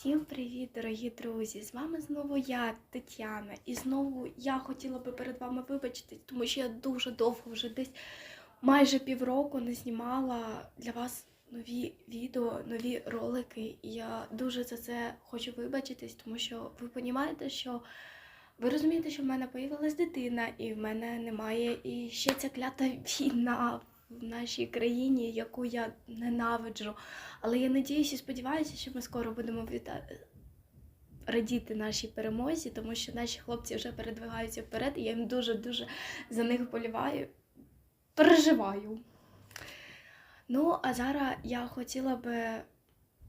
Всім привіт, дорогі друзі! З вами знову я, Тетяна. І знову я хотіла би перед вами вибачитись, тому що я дуже довго, вже десь майже півроку не знімала для вас нові відео, нові ролики. І я дуже за це хочу вибачитись, тому що ви розумієте, що ви розумієте, що в мене появилась дитина, і в мене немає і ще ця клята війна в нашій країні, яку я ненавиджу. Але я надіюся і сподіваюся, що ми скоро будемо віта... радіти нашій перемозі, тому що наші хлопці вже передвигаються вперед, і я їм дуже-дуже за них боліваю. Переживаю. Ну, а зараз я хотіла би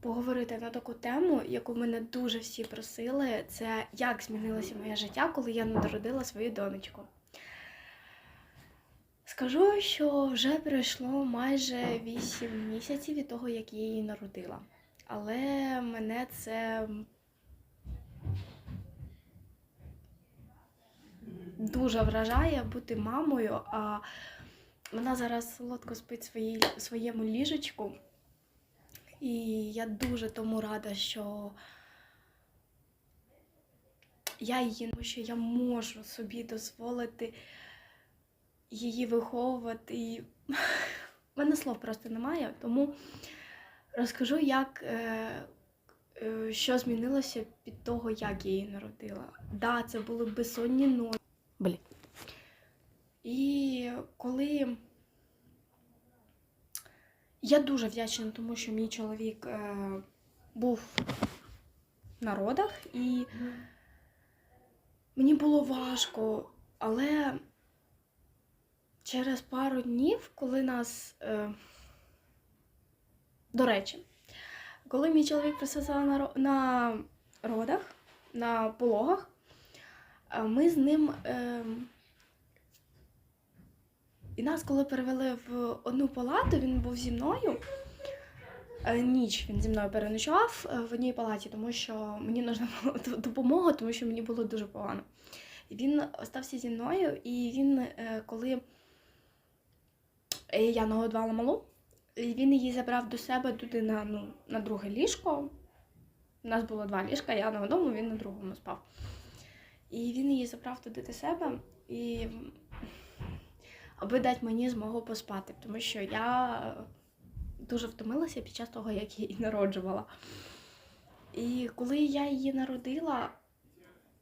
поговорити на таку тему, яку мене дуже всі просили. Це як змінилося моє життя, коли я народила свою донечку. Скажу, що вже пройшло майже 8 місяців від того, як я її народила. Але мене це дуже вражає бути мамою, а вона зараз солодко спить в своєму ліжечку. І я дуже тому рада, що я її, що я можу собі дозволити її виховувати. І... В мене слов просто немає, тому розкажу, як, е, е, що змінилося під того, як я її народила. Да, це були безсонні ночі. Блін. І коли я дуже вдячна тому, що мій чоловік е, був на родах, і мені було важко, але через пару днів, коли нас. Е... До речі, коли мій чоловік присутствував на, ро- на родах, на пологах, е, ми з ним. Е... І нас, коли перевели в одну палату, він був зі мною. Е, Ніч він зі мною переночував е, в одній палаті, тому що мені нужна була допомога, тому що мені було дуже погано. Він остався зі мною, і він, коли я нагодувала малу, і він її забрав до себе туди на, ну, на друге ліжко. У нас було два ліжка, я на одному, він на другому спав. І він її забрав туди до себе, і аби дати мені змогу поспати, тому що я дуже втомилася під час того, як її народжувала. І коли я її народила,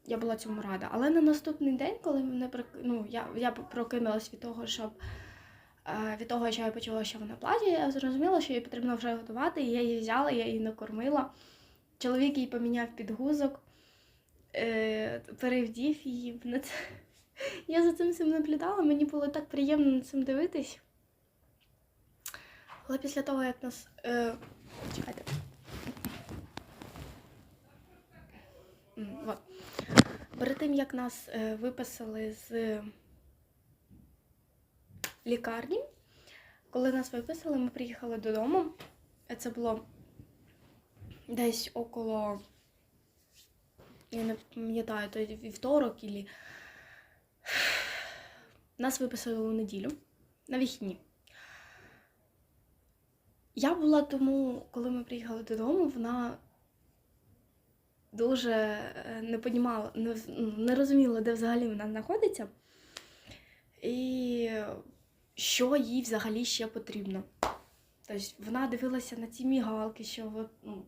я була цьому рада. Але на наступний день, коли мене ну, я, я прокинулась від того, щоб від того, що я почула, що вона плаче, я зрозуміла, що їй потрібно вже готувати, я її взяла, я її накормила. Чоловік їй поміняв підгузок, е, перевдів її. Я за цим всім наблюдала, мені було так приємно на цим дивитись. Але після того, як нас. Е, чекайте. Перед тим, як нас е, виписали з лікарні, коли нас виписали, ми приїхали додому. Це було десь около, я не пам'ятаю, то вівторок і нас виписали у неділю на вихідні. Я була тому, коли ми приїхали додому, вона дуже е, не понімала, не, не розуміла, де взагалі вона знаходиться, і що їй взагалі ще потрібно. Тобто вона дивилася на ці мігалки, що ну,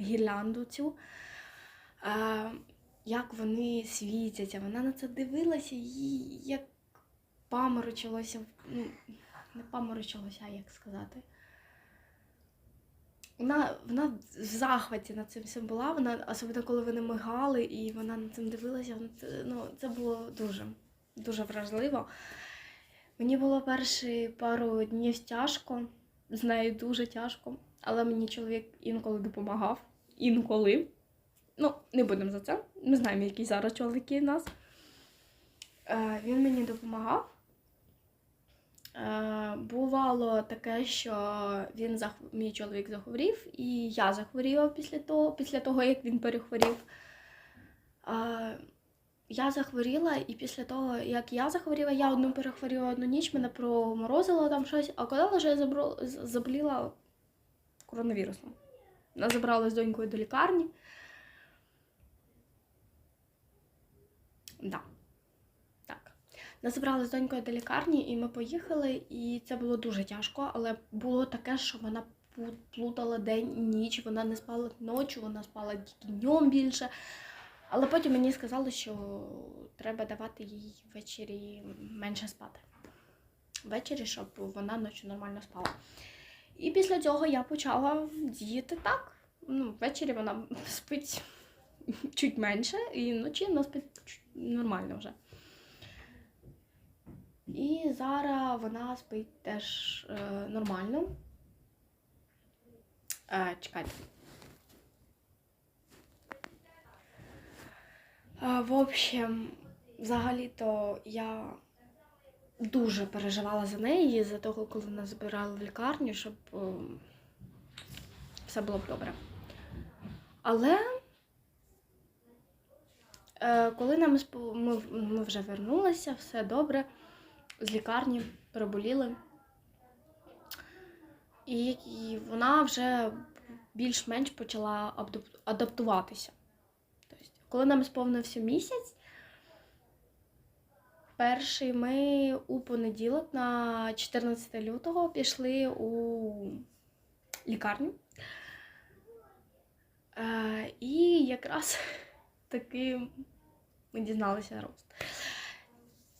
гірлянду цю, е, як вони світяться. Вона на це дивилася і як паморочилося, ну, не паморочилося, як сказати. Вона, вона в захваті над цим всім була, вона, особливо коли вони мигали і вона над цим дивилася, вона ну, це було дуже, дуже вражливо. Мені було перші пару днів тяжко, з нею дуже тяжко, але мені чоловік інколи допомагав. Інколи. Ну, не будемо за це. Ми знаємо, які зараз чоловіки в нас. Е, він мені допомагав. Е, бувало таке, що він зах... мій чоловік захворів, і я захворіла після того, після того як він перехворів. Е, я захворіла, і після того, як я захворіла, я одну перехворіла одну ніч, мене проморозило там щось, а коли вже я заболіла коронавірусом. Нас забрали з донькою до лікарні. Да. Так. Нас забрали з донькою до лікарні, і ми поїхали, і це було дуже тяжко, але було таке, що вона плутала день і ніч, вона не спала ночі, вона спала тільки днем більше. Але потім мені сказали, що треба давати їй ввечері менше спати. Ввечері, щоб вона ночі нормально спала. І після цього я почала діяти так. Ну, ввечері вона спить чуть менше, і вночі вона спить нормально вже. І зараз вона спить теж е, нормально. Е, чекайте. В общем, взагалі-то я дуже переживала за неї, за того, коли нас збирали в лікарню, щоб е, все було б добре. Але е, коли нам ми, вже вернулися, все добре, з лікарні переболіли. І вона вже більш-менш почала адаптуватися. Коли нам сповнився місяць, перший ми у понеділок на 14 лютого пішли у лікарню. Е, і якраз таки ми дізналися рост.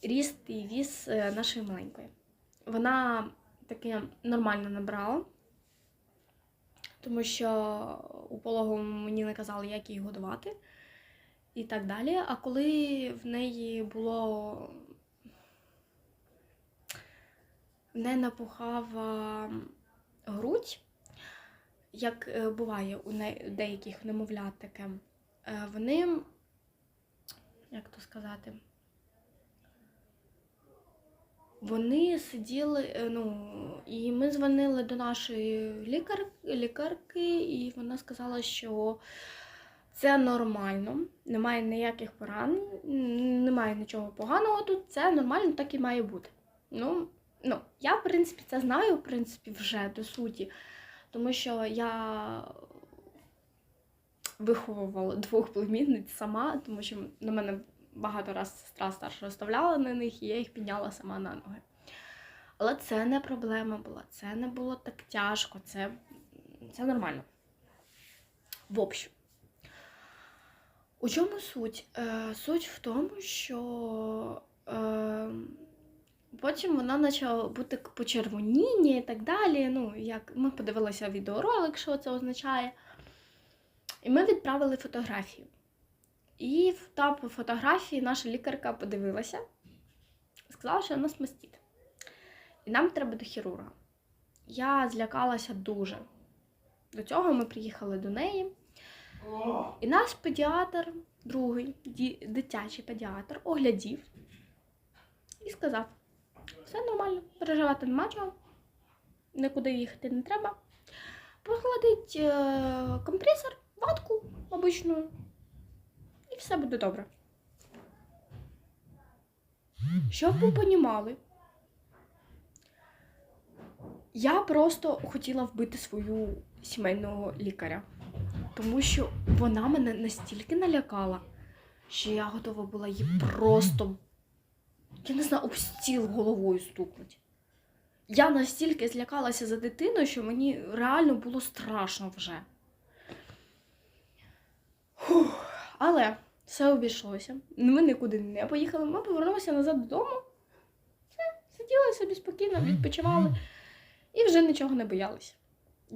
Ріст і віс е, нашої маленької. Вона таки нормально набрала, тому що у пологовому мені не казали, як її годувати і так далі. А коли в неї було не напухава грудь, як е, буває у деяких немовлят таке, е, вони, як то сказати, вони сиділи, е, ну, і ми дзвонили до нашої лікар, лікарки, і вона сказала, що це нормально, немає ніяких поранень, немає нічого поганого тут, це нормально, так і має бути. Ну, ну, я, в принципі, це знаю, в принципі, вже до суті, тому що я виховувала двох племінниць сама, тому що на мене багато раз сестра старша розставляла на них, і я їх підняла сама на ноги. Але це не проблема була, це не було так тяжко, це, це нормально. В общем. У чому суть? Е, суть в тому, що е, потім вона почала бути почервоніння і так далі. Ну, як ми подивилися відеоролик, що це означає. І ми відправили фотографію. І та по фотографії наша лікарка подивилася, сказала, що у нас мастіт. І нам треба до хірурга. Я злякалася дуже. До цього ми приїхали до неї. І наш педіатр, другий дитячий педіатр, оглядів і сказав: все нормально, переживати нема чого, нікуди їхати не треба. Покладіть е, компресор, ватку обичну, і все буде добре. Щоб ви понімали, я просто хотіла вбити свою сімейного лікаря, тому що вона мене настільки налякала, що я готова була її просто, я не знаю, об стіл головою стукнути. Я настільки злякалася за дитину, що мені реально було страшно вже. Фух. Але все обійшлося. Ми нікуди не поїхали. Ми повернулися назад додому. Все, сиділи собі спокійно, відпочивали і вже нічого не боялися.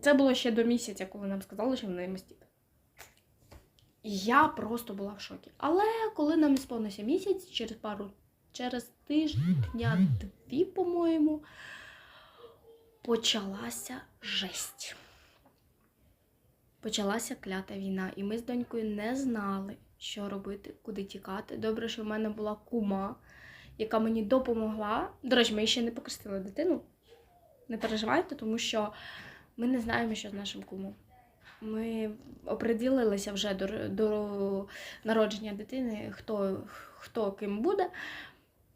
Це було ще до місяця, коли нам сказали, що в неї мастіт. І я просто була в шокі. Але коли нам сповнився місяць, через пару, через тижня дві, по-моєму, почалася жесть. Почалася клята війна, і ми з донькою не знали, що робити, куди тікати. Добре, що в мене була кума, яка мені допомогла. До речі, ми ще не покрестили дитину. Не переживайте, тому що ми не знаємо, що з нашим кумом. Ми оприділилися вже до, до народження дитини, хто, хто ким буде,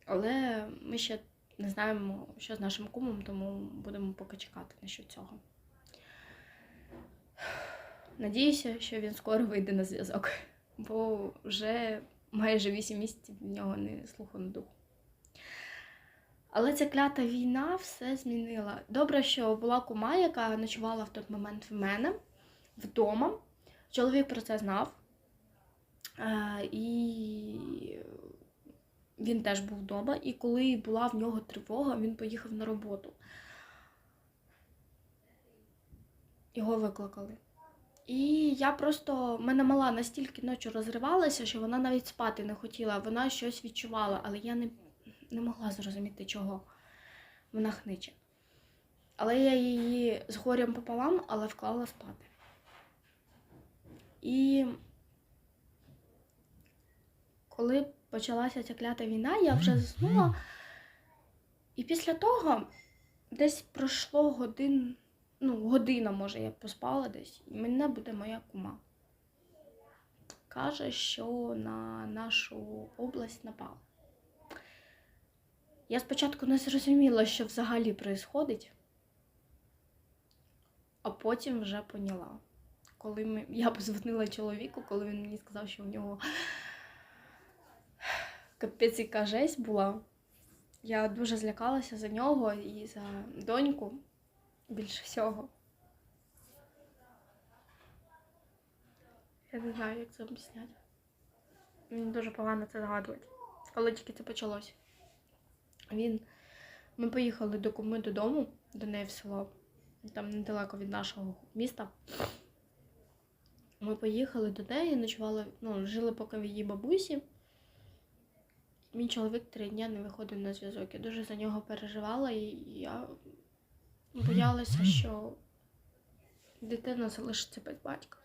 але ми ще не знаємо, що з нашим кумом, тому будемо поки чекати насчет цього. Надіюся, що він скоро вийде на зв'язок, бо вже майже 8 місяців в нього не слуху не духу. Але ця клята війна все змінила. Добре, що була кума, яка ночувала в той момент в мене вдома. Чоловік про це знав. Е, і він теж був вдома. І коли була в нього тривога, він поїхав на роботу. Його викликали. І я просто, мене мала настільки ночі розривалася, що вона навіть спати не хотіла, вона щось відчувала, але я не, не могла зрозуміти, чого вона хниче. Але я її з горем пополам, але вклала спати. І коли почалася ця клята війна, я вже заснула. І після того десь пройшло годин, ну, година, може, я поспала десь, і мене буде моя кума. Каже, що на нашу область напали. Я спочатку не зрозуміла, що взагалі відбувається, а потім вже поняла. Коли ми... я позвонила чоловіку, коли він мені сказав, що у нього капець яка жесть була. Я дуже злякалася за нього і за доньку більше всього. Я не знаю, як це об'ясняти. Мені дуже погано це згадувати. Коли тільки це почалось. Він. Ми поїхали до куми додому, до неї в село, там недалеко від нашого міста. Ми поїхали до неї, ночували, ну, жили поки в її бабусі. Мій чоловік три дні не виходив на зв'язок. Я дуже за нього переживала, і я боялася, що дитина залишиться без батька.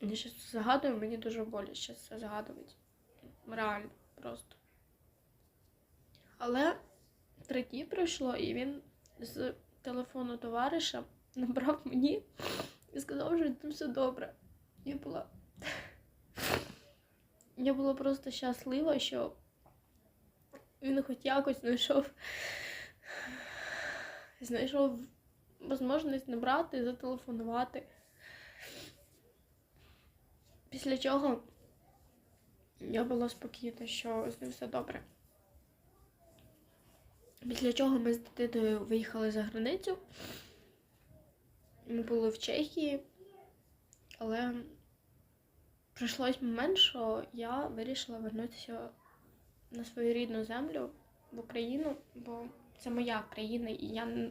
Я щось загадую, мені дуже боляче це згадувати. Реально просто. Але три дні пройшло, і він з телефону товариша набрав мені і сказав, що там все добре. Я була. Я була просто щаслива, що він хоч якось знайшов. Знайшов можливість набрати, зателефонувати. Після чого я була спокійна, що з ним все добре. Після чого ми з дитиною виїхали за границю. Ми були в Чехії, але прийшлось момент, що я вирішила вернутися на свою рідну землю в Україну, бо це моя країна, і я,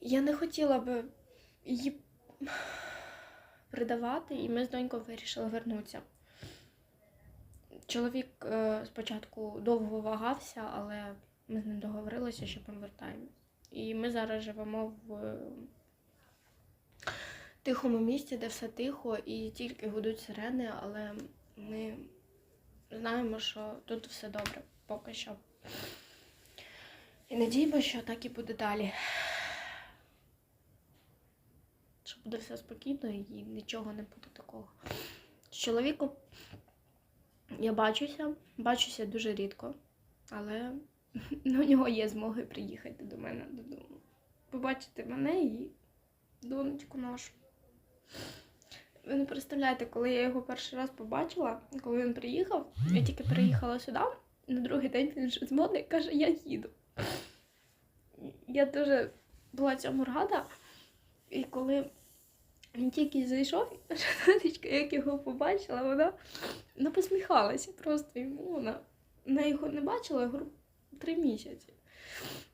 я не хотіла би її придавати, і ми з донькою вирішили вернутися. Чоловік е, спочатку довго вагався, але ми з ним договорилися, що ми. І ми зараз живемо в е, тихому місці, де все тихо, і тільки гудуть сирени, але ми знаємо, що тут все добре поки що. І надіємося, що так і буде далі. Що буде все спокійно і нічого не буде такого. З чоловіком я бачуся, бачуся дуже рідко, але ну, у нього є змоги приїхати до мене додому. Побачити мене і донечку нашу. Ви не представляєте, коли я його перший раз побачила, коли він приїхав, я тільки приїхала сюди, на другий день він вже дзвонить і каже, я їду. Я дуже була цьому рада. І коли він тільки зайшов, і як його побачила, вона, вона посміхалася просто йому. Вона, вона його не бачила три місяці.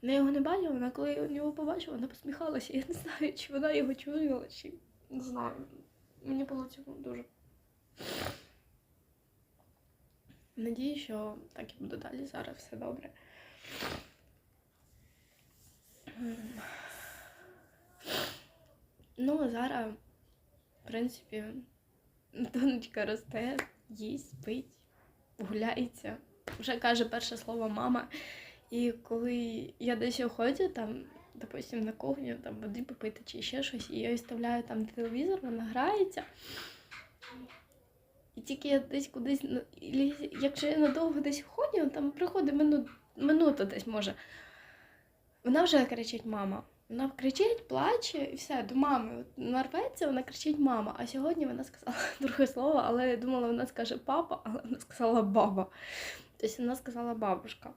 Вона його не бачила, вона коли я його побачила, вона посміхалася. Я не знаю, чи вона його чула, чи не знаю. Мені було цього дуже. Надію, що так і буде далі. Зараз все добре. Ну, а зараз, в принципі, донечка росте, їсть, спить, гуляється. Вже каже перше слово мама. І коли я десь уходжу, там, допустим, на кухню, там води попити чи ще щось, і я виставляю там телевізор, вона грається. І тільки я десь кудись, ну, якщо я надовго десь входю, там приходить минут, минута десь може. Вона вже кричить мама. Вона кричить, плаче і все, до мами. От Вона рветься, вона кричить мама. А сьогодні вона сказала друге слово, але я думала, вона скаже папа, але вона сказала баба. Тобто вона сказала бабушка.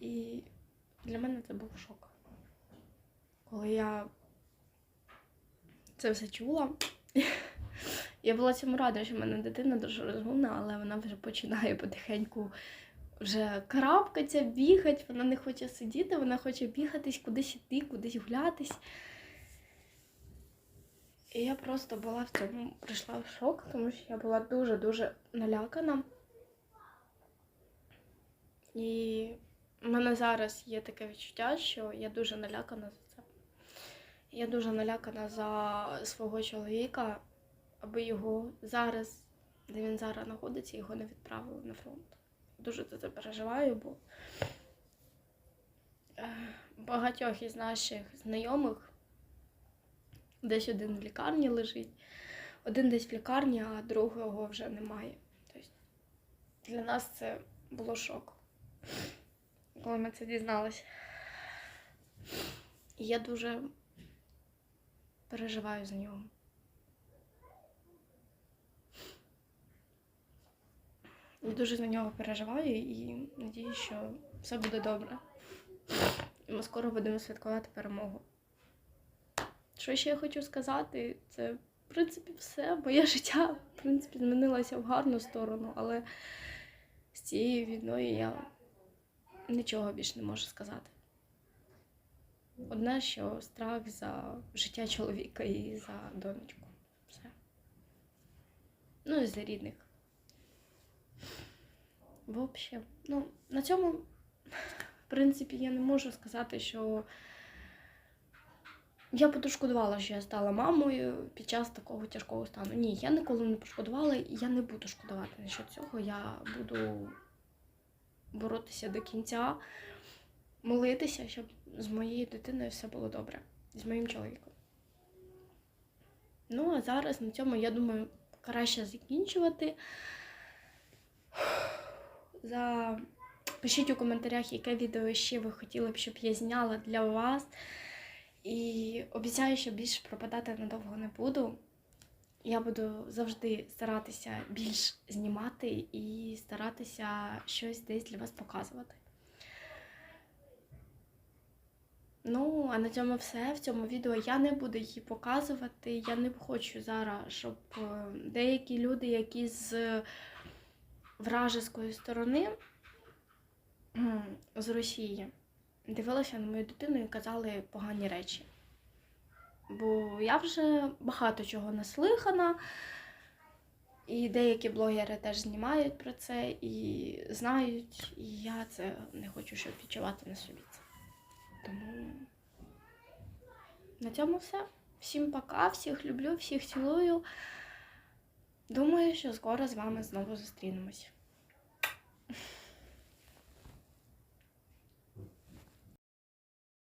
І для мене це був шок. Коли я це все чула. Я була цьому рада, що в мене дитина дуже розумна, але вона вже починає потихеньку вже карабкатися, бігати, вона не хоче сидіти, вона хоче бігатись, кудись іти, кудись гулятись. І я просто була в цьому, прийшла в шок, тому що я була дуже-дуже налякана. І в мене зараз є таке відчуття, що я дуже налякана за це. Я дуже налякана за свого чоловіка, аби його зараз, де він зараз знаходиться, його не відправили на фронт. Дуже за це переживаю, бо е, багатьох із наших знайомих десь один в лікарні лежить, один десь в лікарні, а другого вже немає. Тобто для нас це було шок, коли ми це дізналися. Я дуже переживаю за нього. Дуже за нього переживаю і надію, що все буде добре. І ми скоро будемо святкувати перемогу. Що ще я хочу сказати, це, в принципі, все. Моє життя, в принципі, змінилося в гарну сторону, але з цією війною я нічого більше не можу сказати. Одне, що страх за життя чоловіка і за донечку. Все. Ну і за рідних. В общем, ну, на цьому, в принципі, я не можу сказати, що я буду шкодувала, що я стала мамою під час такого тяжкого стану. Ні, я ніколи не пошкодувала і я не буду шкодувати на що цього. Я буду боротися до кінця, молитися, щоб з моєю дитиною все було добре, з моїм чоловіком. Ну, а зараз на цьому, я думаю, краще закінчувати. За... Пишіть у коментарях, яке відео ще ви хотіли б, щоб я зняла для вас. І обіцяю, що більше пропадати надовго не буду. Я буду завжди старатися більш знімати і старатися щось десь для вас показувати. Ну, а на цьому все. В цьому відео я не буду її показувати. Я не хочу зараз, щоб е, деякі люди, які з вражеської сторони з Росії, дивилися на мою дитину і казали погані речі. Бо я вже багато чого наслихана, і деякі блогери теж знімають про це і знають, і я це не хочу, щоб відчувати на собі це. Тому на цьому все. Всім пока, всіх люблю, всіх цілую. Думаю, що скоро з вами знову зустрінемось.